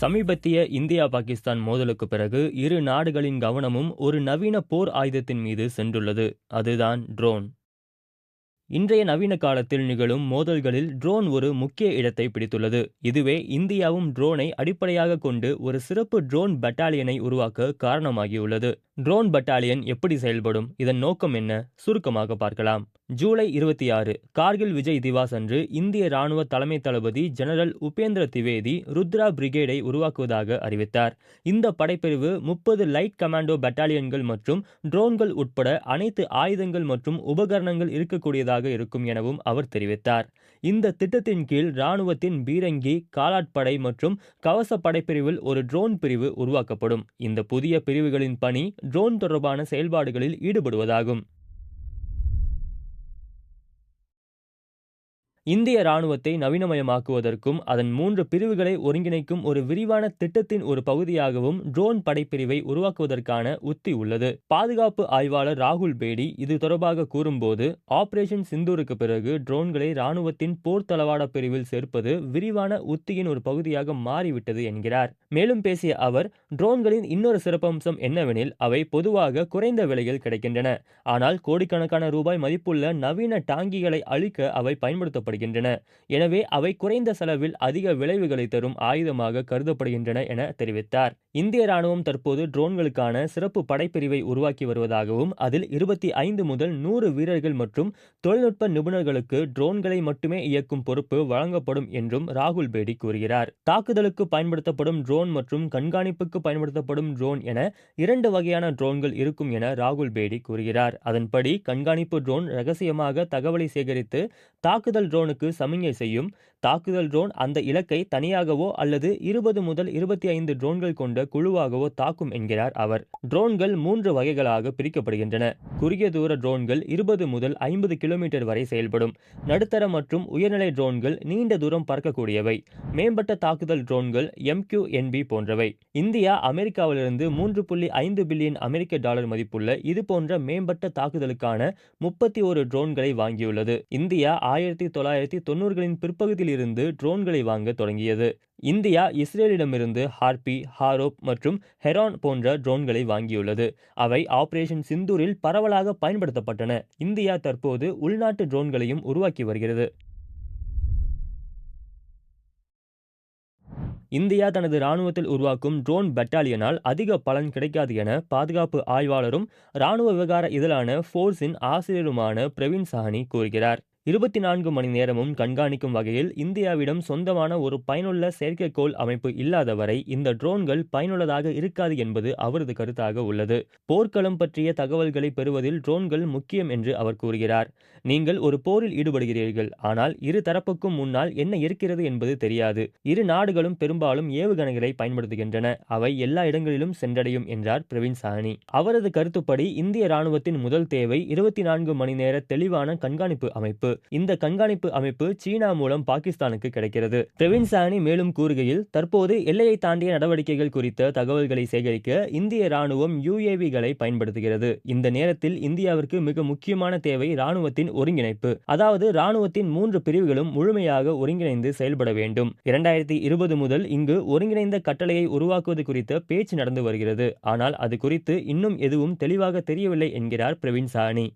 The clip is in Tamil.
சமீபத்திய இந்தியா பாகிஸ்தான் மோதலுக்கு பிறகு இரு நாடுகளின் கவனமும் ஒரு நவீன போர் ஆயுதத்தின் மீது சென்றுள்ளது. அதுதான் ட்ரோன் இன்றைய நவீன காலத்தில் நிகழும் மோதல்களில் ட்ரோன் ஒரு முக்கிய இடத்தை பிடித்துள்ளது. இதுவே இந்தியாவும் ட்ரோனை அடிப்படையாக கொண்டு ஒரு சிறப்பு ட்ரோன் பட்டாலியனை உருவாக்க காரணமாகியுள்ளது. ட்ரோன் பட்டாலியன் எப்படி செயல்படும்? இதன் நோக்கம் என்ன? சுருக்கமாக பார்க்கலாம். ஜூலை இருபத்தி ஆறு கார்கில் விஜய் திவாஸ் அன்று இந்திய ராணுவ தலைமை தளபதி ஜெனரல் உபேந்திர திவேதி ருத்ரா பிரிகேடை உருவாக்குவதாக அறிவித்தார். இந்த படைப்பிரிவு முப்பது லைட் கமாண்டோ பட்டாலியன்கள் மற்றும் ட்ரோன்கள் உட்பட அனைத்து ஆயுதங்கள் மற்றும் உபகரணங்கள் இருக்கக்கூடியதாக இருக்கும் எனவும் அவர் தெரிவித்தார். இந்த திட்டத்தின் கீழ் ராணுவத்தின் பீரங்கி காலாட்படை மற்றும் கவச படைப்பிரிவில் ஒரு ட்ரோன் பிரிவு உருவாக்கப்படும். இந்த புதிய பிரிவுகளின் பணி ட்ரோன் தொடர்பான செயல்பாடுகளில் ஈடுபடுவதாகும். இந்திய ராணுவத்தை நவீனமயமாக்குவதற்கும் அதன் மூன்று பிரிவுகளை ஒருங்கிணைக்கும் ஒரு விரிவான திட்டத்தின் ஒரு பகுதியாகவும் ட்ரோன் படைப்பிரிவை உருவாக்குவதற்கான உத்தி உள்ளது. பாதுகாப்பு ஆய்வாளர் ராகுல் பேடி இது தொடர்பாக கூறும்போது ஆபரேஷன் சிந்தூருக்கு பிறகு ட்ரோன்களை ராணுவத்தின் போர் தளவாட பிரிவில் சேர்ப்பது விரிவான உத்தியின் ஒரு பகுதியாக மாறிவிட்டது என்கிறார். மேலும் பேசிய அவர் ட்ரோன்களின் இன்னொரு சிறப்பம்சம் என்னவெனில் அவை பொதுவாக குறைந்த விலையில் கிடைக்கின்றன. ஆனால் கோடிக்கணக்கான ரூபாய் மதிப்புள்ள நவீன டாங்கிகளை அழிக்க அவை பயன்படுத்தப்படுகின்றன. எனவே அவை குறைந்த செலவில் அதிக விளைவுகளை தரும் ஆயுதமாக கருதப்படுகின்றன என தெரிவித்தார். இந்திய ராணுவம் தற்போது ட்ரோன்களுக்கான சிறப்பு படைப்பிரிவை உருவாக்கி வருவதாகவும் அதில் இருபத்தி ஐந்து முதல் நூறு வீரர்கள் மற்றும் தொழில்நுட்ப நிபுணர்களுக்கு ட்ரோன்களை மட்டுமே இயக்கும் பொறுப்பு வழங்கப்படும் என்றும் ராகுல் பேடி கூறுகிறார். தாக்குதலுக்கு பயன்படுத்தப்படும் ட்ரோன் மற்றும் கண்காணிப்புக்கு பயன்படுத்தப்படும் ட்ரோன் என இரண்டு வகையான ட்ரோன்கள் இருக்கும் என ராகுல் பேடி கூறுகிறார். அதன்படி கண்காணிப்பு ட்ரோன் ரகசியமாக தகவலை சேகரித்து தாக்குதல் ட்ரோனுக்கு சமிஞ்சை செய்யும் தாக்குதல் ட்ரோன் அந்த இலக்கை தனியாகவோ அல்லது இருபது முதல் இருபத்தி ஐந்து ட்ரோன்கள் கொண்ட குழுவாகவோ தாக்கும் என்கிறார் அவர். ட்ரோன்கள் மூன்று வகைகளாக பிரிக்கப்படுகின்றன. குறுகிய தூர ட்ரோன்கள் இருபது முதல் ஐம்பது கிலோமீட்டர் வரை செயல்படும். நடுத்தர மற்றும் உயர்நிலை ட்ரோன்கள் நீண்ட தூரம் பறக்கக்கூடியவை. மேம்பட்ட தாக்குதல் ட்ரோன்கள் எம்கியூ என்பி போன்றவை. இந்தியா அமெரிக்காவிலிருந்து மூன்று புள்ளி ஐந்து பில்லியன் அமெரிக்க டாலர் மதிப்புள்ள இது போன்ற மேம்பட்ட தாக்குதலுக்கான முப்பத்தி ஒரு ட்ரோன்களை வாங்கியுள்ளது. இந்தியா ஆயிரத்தி தொள்ளாயிரத்தி தொண்ணூறுகளின் பிற்பகுதியில் இருந்து ட்ரோன்களை வாங்க தொடங்கியது. இந்தியா இஸ்ரேலிடமிருந்து ஹார்பி ஹாரோப் மற்றும் ஹெரான் போன்ற ட்ரோன்களை வாங்கியுள்ளது. அவை ஆபரேஷன் சிந்தூரில் பரவலாக பயன்படுத்தப்பட்டன. இந்தியா தற்போது உள்நாட்டு ட்ரோன்களையும் உருவாக்கி வருகிறது. இந்தியா தனது ராணுவத்தில் உருவாக்கும் ட்ரோன் பெட்டாலியனால் அதிக பலன் கிடைக்காது என பாதுகாப்பு ஆய்வாளரும் ராணுவ விவகார இதழான ஃபோர்ஸின் ஆசிரியருமான பிரவீன் சாஹனி கூறுகிறார். இருபத்தி நான்கு மணி நேரமும் கண்காணிக்கும் வகையில் இந்தியாவிடம் சொந்தமான ஒரு பயனுள்ள செயற்கைக்கோள் அமைப்பு இல்லாத வரை இந்த ட்ரோன்கள் பயனுள்ளதாக இருக்காது என்பது அவரது கருத்தாக உள்ளது. போர்க்களம் பற்றிய தகவல்களை பெறுவதில் ட்ரோன்கள் முக்கியம் என்று அவர் கூறுகிறார். நீங்கள் ஒரு போரில் ஈடுபடுகிறீர்கள் ஆனால் இரு தரப்புக்கும் முன்னால் என்ன இருக்கிறது என்பது தெரியாது. இரு நாடுகளும் பெரும்பாலும் ஏவுகணைகளை பயன்படுத்துகின்றன. அவை எல்லா இடங்களிலும் சென்றடையும் என்றார் பிரவீன் சாஹனி. அவரது கருத்துப்படி இந்திய ராணுவத்தின் முதல் தேவை இருபத்தி நான்கு மணி நேர தெளிவான கண்காணிப்பு அமைப்பு. இந்த கண்காணிப்பு அமைப்பு சீனா மூலம் பாகிஸ்தானுக்கு கிடைக்கிறது. பிரவீன் சானி மேலும் கூறுகையில் தற்போது எல்லையை தாண்டிய நடவடிக்கைகள் குறித்த தகவல்களை சேகரிக்க இந்திய ராணுவம் யுஏவிகளை பயன்படுத்துகிறது. இந்த நேரத்தில் இந்தியாவிற்கு மிக முக்கியமான தேவை ராணுவத்தின் ஒருங்கிணைப்பு. அதாவது ராணுவத்தின் மூன்று பிரிவுகளும் முழுமையாக ஒருங்கிணைந்து செயல்பட வேண்டும். இரண்டாயிரத்தி இருபது முதல் இங்கு ஒருங்கிணைந்த கட்டளையை உருவாக்குவது குறித்த பேச்சு நடந்து வருகிறது. ஆனால் அது குறித்து இன்னும் எதுவும் தெளிவாக தெரியவில்லை என்கிறார் பிரவீன் சானி.